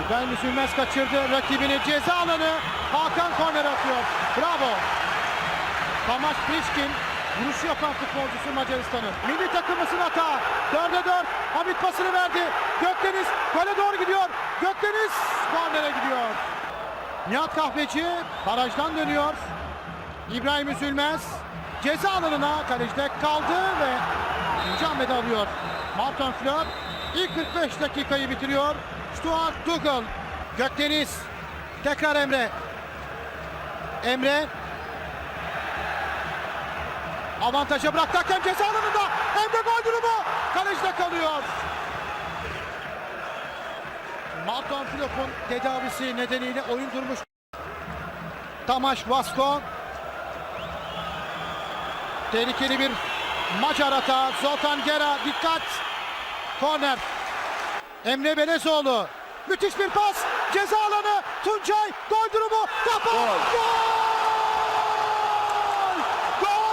İbrahim Üzülmez kaçırdı rakibini ceza alanı. Hakan korner atıyor. Bravo. Tamaş Prişkin vuruş yapan futbolcusu Macaristan'ın. Milli takımısın hata. 4'e 4. Hamit pasını verdi. Gökdeniz gole doğru gidiyor. Gökdeniz kornere gidiyor. Nihat Kahveci barajdan dönüyor. İbrahim Üzülmez ceza alanına kalecide kaldı ve ikinci alıyor. Martin Fleur ilk 45 dakikayı bitiriyor. Stuart Dougal, Gökdeniz, tekrar Emre. Emre avantaja bıraktı hakem ceza alanında. Emre gol durumu kalecide kalıyor. Martin Fleur'un tedavisi nedeniyle oyun durmuş. Tamaş Vasko Tehlikeli bir Macar hata. Zoltan Gera dikkat. Korner. Emre Belezoğlu. Müthiş bir pas. Ceza alanı. Tuncay. Gol durumu. Kafa. Gol. Gol. Gol.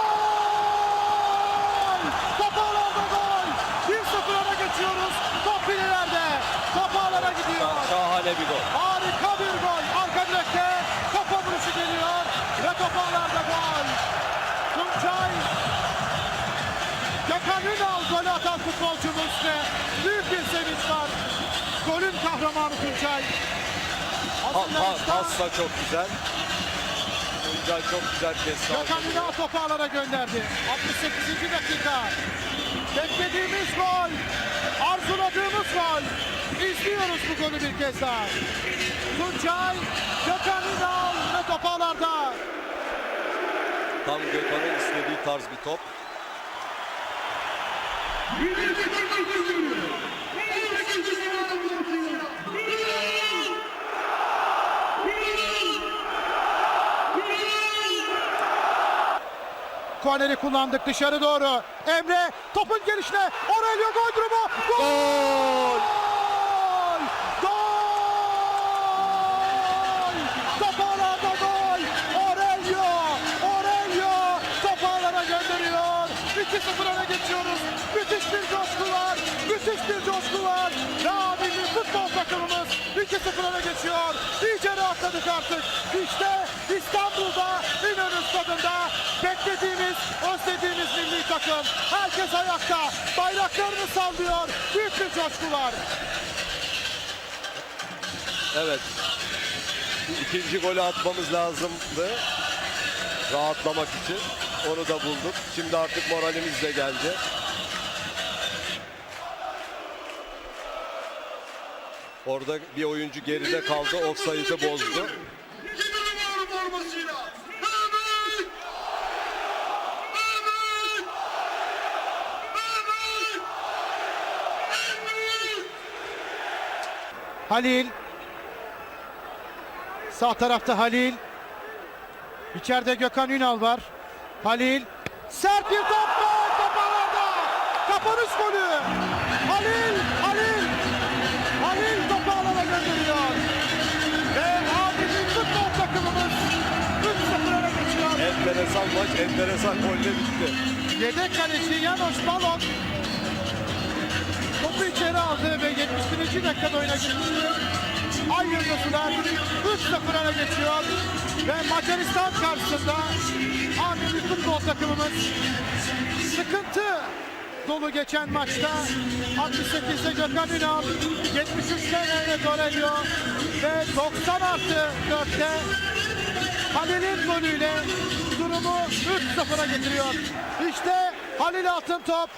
Kapağlarda gol. 1-0 öne geçiyoruz. Top ileride. Kapağlara gidiyor. Şahane bir gol. Harika bir gol. Arka direkte kafa vuruşu geliyor. Ve kapağlarda gol. Tuncay. Pa, pa, Hazırlanışta pas da çok güzel. Tuncay çok güzel kes Gökhan Ünal topu alana gönderdi. 68. dakika. Beklediğimiz gol. Arzuladığımız gol. İzliyoruz bu golü bir kez daha. Tuncay, Gökhan Ünal ve top ağlarda. Tam Gökhan'ın istediği tarz bir top. Korneri kullandık dışarı doğru. Emre topun gelişine. Aurelio gol durumu. Gol! Gol! Gol! Top ağlarda gol! Aurelio! Aurelio! Top ağlara gönderiyor. 2-0 öne geçiyoruz. Müthiş bir coşku var. Müthiş bir coşku var. Ya milli futbol takımımız 2-0 öne geçiyor. İyice rahatladık artık. İşte İstanbul'da İnönü Stadı'nda beklediğimiz, özlediğimiz milli takım. Herkes ayakta. Bayraklarını sallıyor. Büyük bir coşku var. Evet. İkinci golü atmamız lazımdı. Rahatlamak için. Onu da bulduk. Şimdi artık moralimiz de geldi. Orada bir oyuncu geride kaldı. Offside'ı bozdu. İki numara formasıyla. Mehmet! Mehmet! Mehmet! Mehmet! Halil. Sağ tarafta Halil. İçeride Gökhan Ünal var. Halil. Sert bir top gol kafalarda. Kapanış golü. Halil, Halil. Halil topu alana gönderiyor. Ve abinin futbol takımımız 3-0 öne geçiyor. Enteresan maç, enteresan golle bitti. Yedek kaleci Janos Balon 71. dakikada oyuna girmişti. Ay Yıldızlar 3-0 öne geçiyor ve Macaristan karşısında Amiri futbol takımımız sıkıntı dolu geçen maçta 68'de Gökhan Ünal, 73'te Mehmet Aurelio ve 90 artı 4'te Halil'in golüyle durumu 3-0'a getiriyor. İşte Halil Altıntop.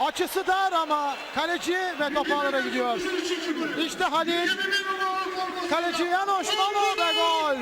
Açısı dar ama kaleci ve kapağlara gidiyor. İşte Halil. Kaleci Yanoş Mano ve gol.